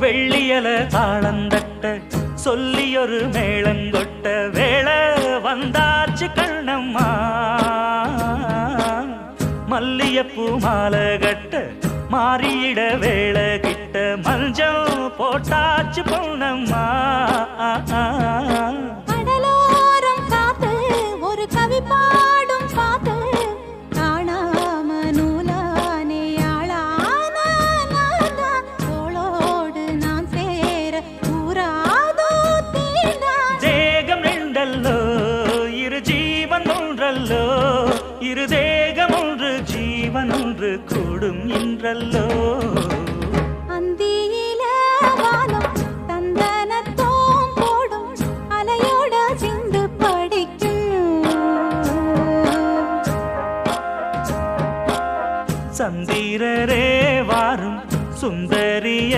வெள்ளியல தாளந்தட்ட சொல்லியொரு மேளங்கொட்ட வேளை வந்தாச்சு கண்ணம்மா. மல்லியப்பூ மாலை கட்ட மாறியிட வேளை கிட்ட மஞ்சள் போட்டாச்சு பொண்ணம்மா இரு தேகம் ஒன்று ஜீவன் ஒன்று கூடும் என்றல்லோ சந்திரரே வாரும் சுந்தரிய